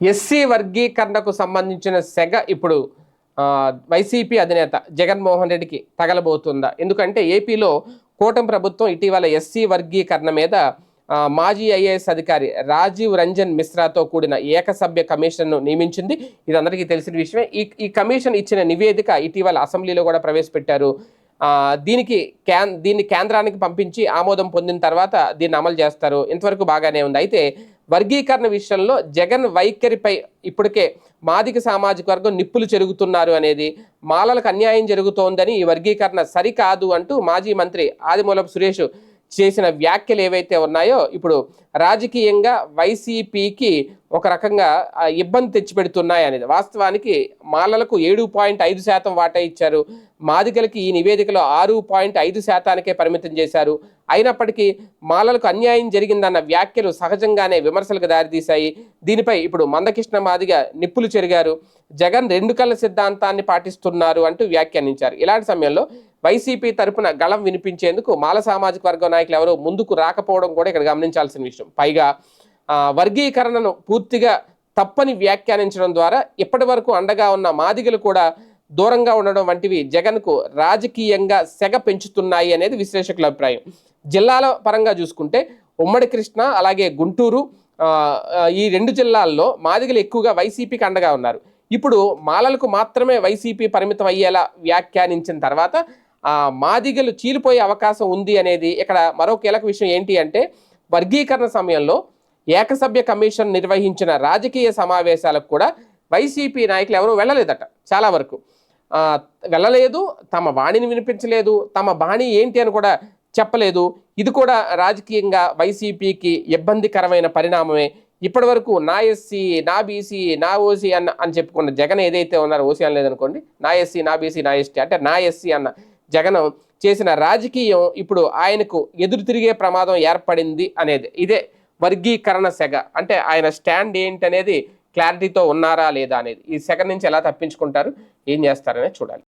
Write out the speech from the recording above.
SC వర్గీకరణకు సంబంధించిన సెగ ఇప్పుడు వైసీపీ అధినేత జగన్మోహన్ రెడ్డికి తగలబోతుందా? ఎందుకంటే ఏపీలో కూటమి ప్రభుత్వం ఇటీవల ఎస్సీ వర్గీకరణ మీద మాజీ ఐఏఎస్ అధికారి రాజీవ్ రంజన్ మిశ్రాతో కూడిన ఏకసభ్య కమిషన్ను నియమించింది. ఇది అందరికీ తెలిసిన విషయమే. ఈ ఈ కమిషన్ ఇచ్చిన నివేదిక ఇటీవల అసెంబ్లీలో కూడా ప్రవేశపెట్టారు. దీనికి క్యాన్ దీన్ని కేంద్రానికి పంపించి ఆమోదం పొందిన తర్వాత దీన్ని అమలు చేస్తారు. ఇంతవరకు బాగానే ఉంది. అయితే వర్గీకరణ విషయంలో జగన్ వైఖరిపై ఇప్పటికే మాదిక సామాజిక వర్గం నిప్పులు చెరుగుతున్నారు అనేది మాలలకు అన్యాయం జరుగుతోందని ఈ వర్గీకరణ సరికాదు అంటూ మాజీ మంత్రి ఆదిమూలపు సురేష్ చేసిన వ్యాఖ్యలు ఏవైతే ఉన్నాయో ఇప్పుడు రాజకీయంగా వైసీపీకి ఒక రకంగా ఇబ్బంది తెచ్చిపెడుతున్నాయి అనేది. వాస్తవానికి మాలలకు ఏడు పాయింట్ ఐదు శాతం వాటా ఇచ్చారు. మాదిగలకి ఈ నివేదికలో ఆరు పాయింట్ ఐదు శాతానికే పరిమితం చేశారు. అయినప్పటికీ మాలలకు అన్యాయం జరిగిందన్న వ్యాఖ్యలు సహజంగానే విమర్శలకు దారితీశాయి. దీనిపై ఇప్పుడు మందకృష్ణ మాదిగ నిప్పులు చెరిగారు. జగన్ రెండు కళ్ళ సిద్ధాంతాన్ని పాటిస్తున్నారు అంటూ వ్యాఖ్యానించారు. ఇలాంటి సమయంలో వైసీపీ తరపున గళం వినిపించేందుకు మాల సామాజిక వర్గ నాయకులు ఎవరు ముందుకు రాకపోవడం కూడా ఇక్కడ గమనించాల్సిన విషయం. పైగా వర్గీకరణను పూర్తిగా తప్పని వ్యాఖ్యానించడం ద్వారా ఇప్పటి వరకు అండగా ఉన్న మాదిగలు కూడా దూరంగా ఉండడం వంటివి జగన్కు రాజకీయంగా సెగ పెంచుతున్నాయి అనేది విశ్లేషకుల అభిప్రాయం. జిల్లాల పరంగా చూసుకుంటే ఉమ్మడి కృష్ణ అలాగే గుంటూరు ఈ రెండు జిల్లాల్లో మాదిగలు ఎక్కువగా వైసీపీకి అండగా ఉన్నారు. ఇప్పుడు మాలలకు మాత్రమే వైసీపీ పరిమితం అయ్యేలా వ్యాఖ్యానించిన తర్వాత మాదిగలు చీలిపోయే అవకాశం ఉంది అనేది ఇక్కడ మరో కీలక విషయం ఏంటి అంటే వర్గీకరణ సమయంలో ఏకసభ్య కమిషన్ నిర్వహించిన రాజకీయ సమావేశాలకు కూడా వైసీపీ నాయకులు ఎవరూ వెళ్ళలేదట చాలా వరకు. వెళ్ళలేదు తమ బాణిని వినిపించలేదు తమ బాణి ఏంటి అని కూడా చెప్పలేదు. ఇది కూడా రాజకీయంగా వైసీపీకి ఇబ్బందికరమైన పరిణామమే. ఇప్పటి వరకు నా ఎస్సీ నా బీసీ నా ఓసీ అన్న అని చెప్పుకున్న జగన్ ఏదైతే ఉన్నారో ఓసీ అని లేదనుకోండి నా ఎస్సీ నా బీసీ నా ఎస్టీ అంటే నా ఎస్సీ అన్న జగన్ చేసిన రాజకీయం ఇప్పుడు ఆయనకు ఎదురు తిరిగే ప్రమాదం ఏర్పడింది అనేది. ఇదే వర్గీకరణ సెగ. అంటే ఆయన స్టాండ్ ఏంటి అనేది క్లారిటీతో ఉన్నారా లేదా అనేది. ఈ సెగ నుంచి ఎలా తప్పించుకుంటారు ఏం చేస్తారనే చూడాలి.